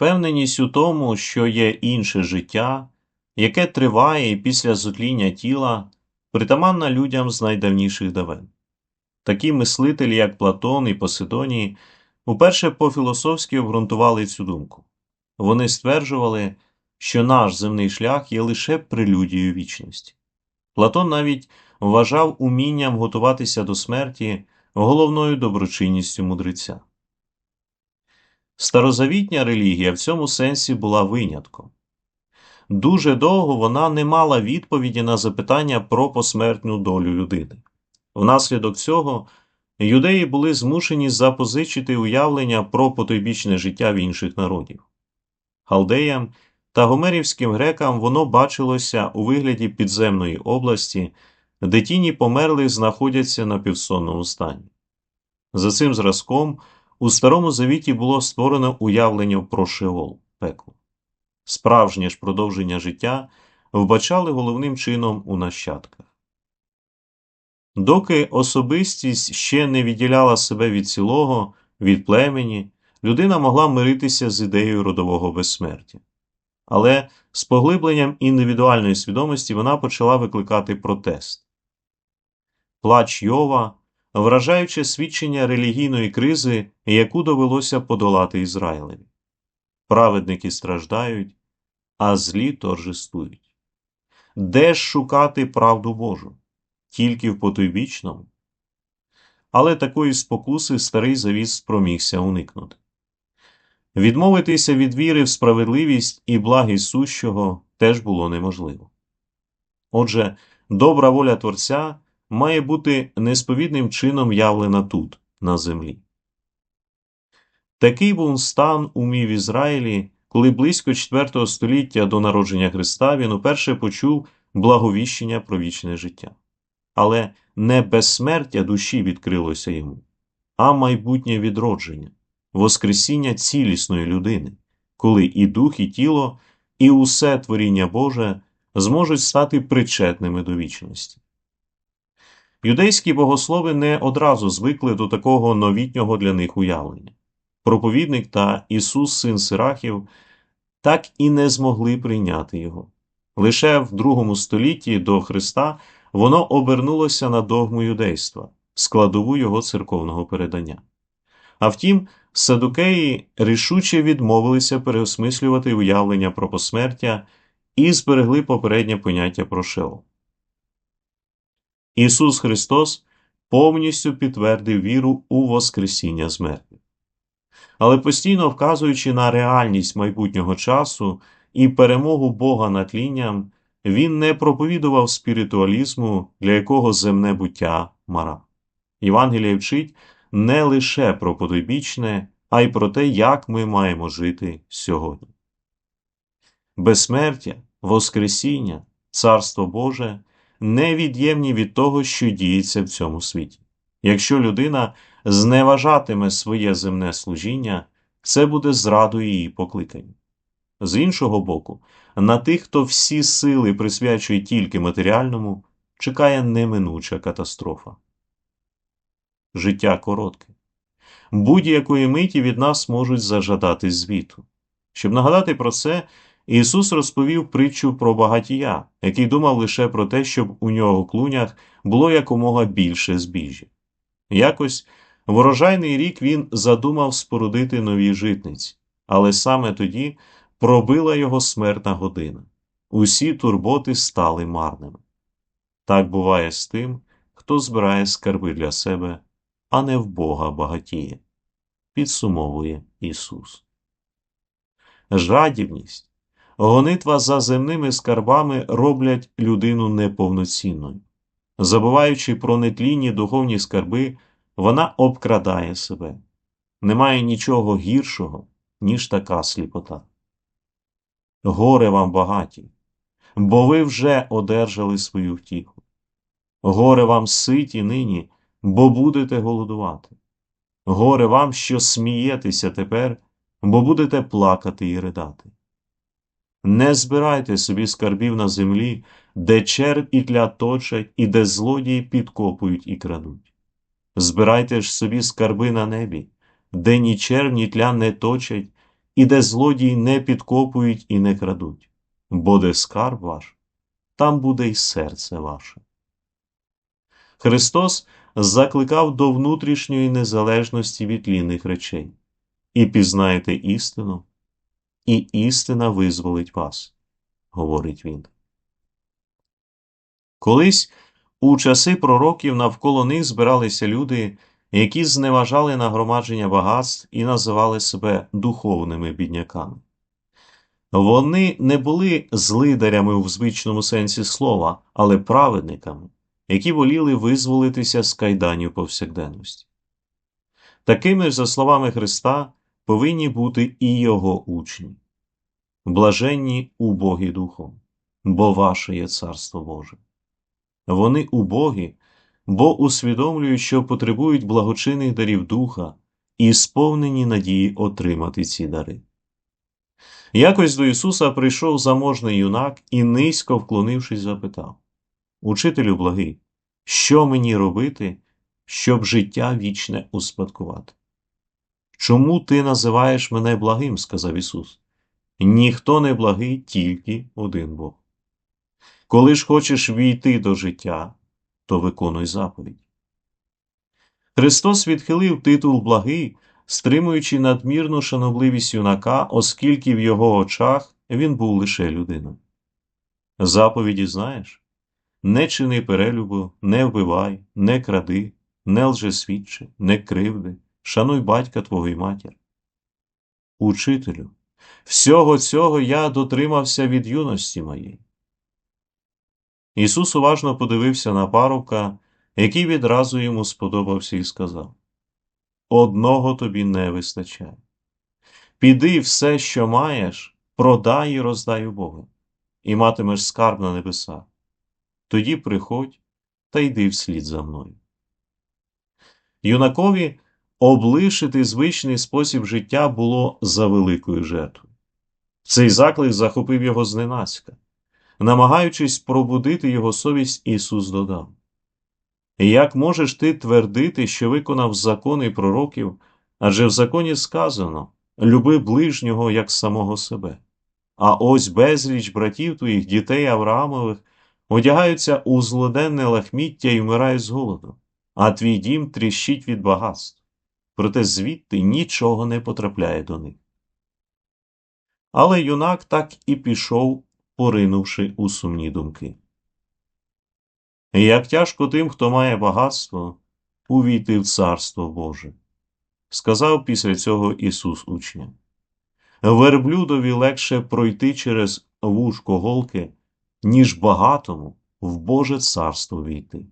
Впевненість у тому, що є інше життя, яке триває і після зотління тіла, притаманна людям з найдавніших давен. Такі мислителі, як Платон і Посидоній, уперше по-філософськи обґрунтували цю думку. Вони стверджували, що наш земний шлях є лише прелюдією вічності. Платон навіть вважав умінням готуватися до смерті головною доброчинністю мудреця. Старозавітня релігія в цьому сенсі була винятком. Дуже довго вона не мала відповіді на запитання про посмертну долю людини. Внаслідок цього юдеї були змушені запозичити уявлення про потойбічне життя в інших народів. Халдеям та гомерівським грекам воно бачилося у вигляді підземної області, де тіні померлих знаходяться на півсонному стані. За цим зразком у Старому Завіті було створено уявлення про Шеол пекло. Справжнє ж продовження життя вбачали головним чином у нащадках. Доки особистість ще не відділяла себе від цілого, від племені, людина могла миритися з ідеєю родового безсмертя. Але з поглибленням індивідуальної свідомості вона почала викликати протест. Плач Йова, вражаюче свідчення релігійної кризи, яку довелося подолати Ізраїлеві. Праведники страждають, а злі торжествують. Де ж шукати правду Божу? Тільки в потойбічному? Але такої спокуси старий завіс спромігся уникнути. Відмовитися від віри в справедливість і благість сущого теж було неможливо. Отже, добра воля Творця має бути несповідним чином явлена тут, на землі. Такий був стан умів Ізраїлі, коли близько IV століття до народження Христа він уперше почув благовіщення про вічне життя. Але не безсмертя душі відкрилося йому, а майбутнє відродження, воскресіння цілісної людини, коли і дух, і тіло, і усе творіння Боже зможуть стати причетними до вічності. Юдейські богослови не одразу звикли до такого новітнього для них уявлення. Проповідник та Ісус, син Сирахів, так і не змогли прийняти його. Лише в другому столітті до Христа воно обернулося на догму юдейства, складову його церковного передання. А втім, садукеї рішуче відмовилися переосмислювати уявлення про посмертя і зберегли попереднє поняття про шеол. Ісус Христос повністю підтвердив віру у Воскресіння з мертвих. Але постійно вказуючи на реальність майбутнього часу і перемогу Бога над тлінням, він не проповідував спіритуалізму, для якого земне буття мара. Євангелія вчить не лише про подобічне, а й про те, як ми маємо жити сьогодні. Безсмертя, Воскресіння, Царство Боже невід'ємні від того, що діється в цьому світі. Якщо людина зневажатиме своє земне служіння, це буде зрадою її покликання. З іншого боку, на тих, хто всі сили присвячує тільки матеріальному, чекає неминуча катастрофа. Життя коротке. Будь-якої миті від нас можуть зажадати звіту. Щоб нагадати про це, Ісус розповів притчу про багатія, який думав лише про те, щоб у нього клунях було якомога більше збіжжя. Якось в урожайний рік він задумав спорудити нові житниці, але саме тоді пробила його смертна година. Усі турботи стали марними. Так буває з тим, хто збирає скарби для себе, а не в Бога багатіє, підсумовує Ісус. Жадібність Гонитва за земними скарбами роблять людину неповноцінною. Забуваючи про нетлінні духовні скарби, вона обкрадає себе. Немає нічого гіршого, ніж така сліпота. Горе вам багаті, бо ви вже одержали свою втіху. Горе вам ситі нині, бо будете голодувати. Горе вам, що смієтеся тепер, бо будете плакати і ридати. Не збирайте собі скарбів на землі, де черв і тля точать, і де злодії підкопують і крадуть. Збирайте ж собі скарби на небі, де ні черв, ні тля не точать, і де злодії не підкопують і не крадуть, бо де скарб ваш, там буде й серце ваше. Христос закликав до внутрішньої незалежності від лінних речей, і пізнаєте істину, і істина визволить вас, говорить він. Колись у часи пророків навколо них збиралися люди, які зневажали нагромадження багатств і називали себе духовними бідняками. Вони не були злидарями в звичному сенсі слова, але праведниками, які воліли визволитися з кайданів повсякденності. Такими за словами Христа, повинні бути і його учні. Блаженні убогі духом, бо ваше є Царство Боже. Вони убогі, бо усвідомлюють, що потребують благочинних дарів духа і сповнені надії отримати ці дари. Якось до Ісуса прийшов заможний юнак і, низько вклонившись, запитав Учителю благий, що мені робити, щоб життя вічне успадкувати? Чому ти називаєш мене благим? сказав Ісус. Ніхто не благий, тільки один Бог. Коли ж хочеш війти до життя, то виконуй заповідь. Христос відхилив титул благий, стримуючи надмірну шанобливість юнака, оскільки в його очах він був лише людиною. Заповіді знаєш не чини перелюбу, не вбивай, не кради, не лжесвідчи, не кривди, шануй батька твого і матір. Учителю, всього цього я дотримався від юності моєї. Ісус уважно подивився на парубка, який відразу йому сподобався, і сказав Одного тобі не вистачає. Піди все, що маєш, продай і роздай у Бога, і матимеш скарб на небеса. Тоді приходь та йди вслід за мною. Юнакові облишити звичний спосіб життя було за великою жертвою. Цей заклик захопив його зненацька. Намагаючись пробудити його совість, Ісус додав Як можеш ти твердити, що виконав закони пророків, адже в законі сказано люби ближнього як самого себе. А ось безліч братів твоїх, дітей Авраамових, одягаються у злоденне лахміття і вмирають з голоду, а твій дім тріщить від багатств, проте звідти нічого не потрапляє до них. Але юнак так і пішов поринувши у сумні думки. Як тяжко тим, хто має багатство, увійти в Царство Боже, сказав після цього Ісус учням. Верблюдові легше пройти через вушко голки, ніж багатому в Боже царство війти.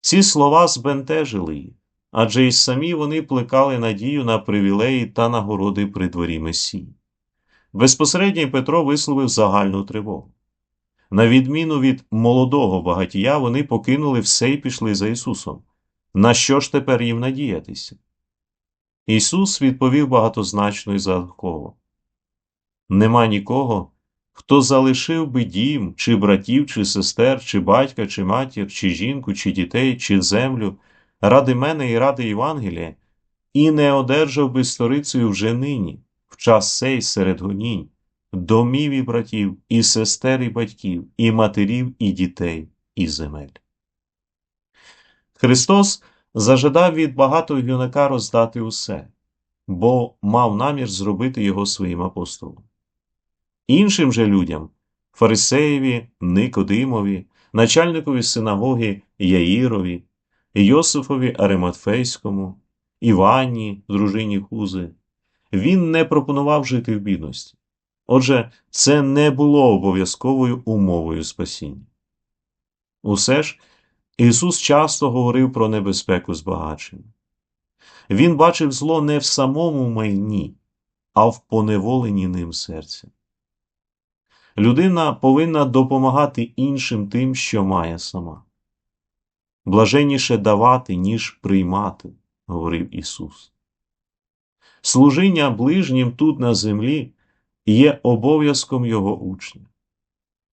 Ці слова збентежили їх, адже й самі вони плекали надію на привілеї та нагороди при дворі Месії. Безпосередньо Петро висловив загальну тривогу. На відміну від молодого багатія, вони покинули все і пішли за Ісусом. На що ж тепер їм надіятися? Ісус відповів багатозначно і загадково Нема нікого, хто залишив би дім, чи братів, чи сестер, чи батька, чи матір, чи жінку, чи дітей, чи землю, ради мене і ради Євангелія, і не одержав би сторицею вже нині в час сей серед гонінь, домів і братів, і сестер, і батьків, і матерів, і дітей, і земель. Христос зажадав від багатого юнака роздати усе, бо мав намір зробити його своїм апостолом. Іншим же людям Фарисеєві, Никодимові, начальникові синагоги Яїрові, Йосифові Ариматфейському, Іванні, дружині Хузи, він не пропонував жити в бідності. Отже, це не було обов'язковою умовою спасіння. Усе ж Ісус часто говорив про небезпеку збагачення. Він бачив зло не в самому майні, а в поневоленні ним серці. Людина повинна допомагати іншим тим, що має сама. Блаженніше давати, ніж приймати, говорив Ісус. Служіння ближнім тут на землі є обов'язком його учня.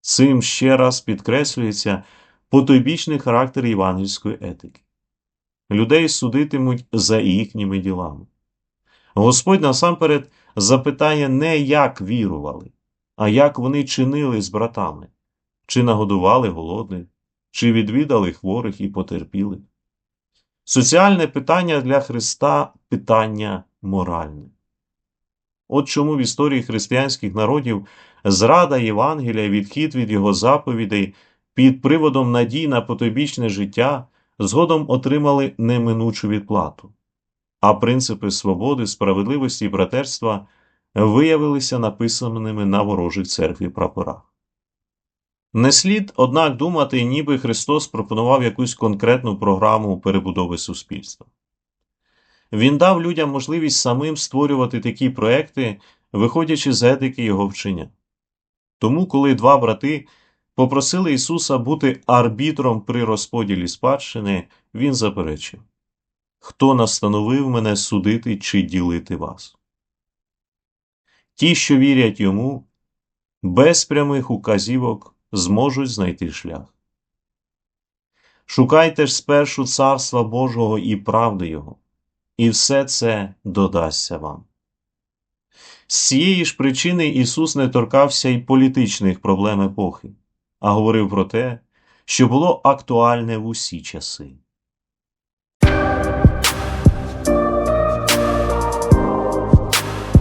Цим ще раз підкреслюється потойбічний характер євангельської етики. Людей судитимуть за їхніми ділами. Господь насамперед запитає не як вірували, а як вони чинили з братами, чи нагодували голодних, чи відвідали хворих і потерпілих. Соціальне питання для Христа питання моральне. От чому в історії християнських народів зрада Євангелія, відхід від його заповідей під приводом надій на потобічне життя згодом отримали неминучу відплату, а принципи свободи, справедливості і братерства виявилися написаними на ворожих церкві прапорах. Не слід, однак, думати, ніби Христос пропонував якусь конкретну програму перебудови суспільства. Він дав людям можливість самим створювати такі проекти, виходячи з етики його вчення. Тому, коли два брати попросили Ісуса бути арбітром при розподілі спадщини, Він заперечив Хто настановив мене судити чи ділити вас? Ті, що вірять йому, без прямих указівок зможуть знайти шлях. Шукайте ж спершу Царства Божого і правди Його, і все це додасться вам. З цієї ж причини Ісус не торкався й політичних проблем епохи, а говорив про те, що було актуальне в усі часи.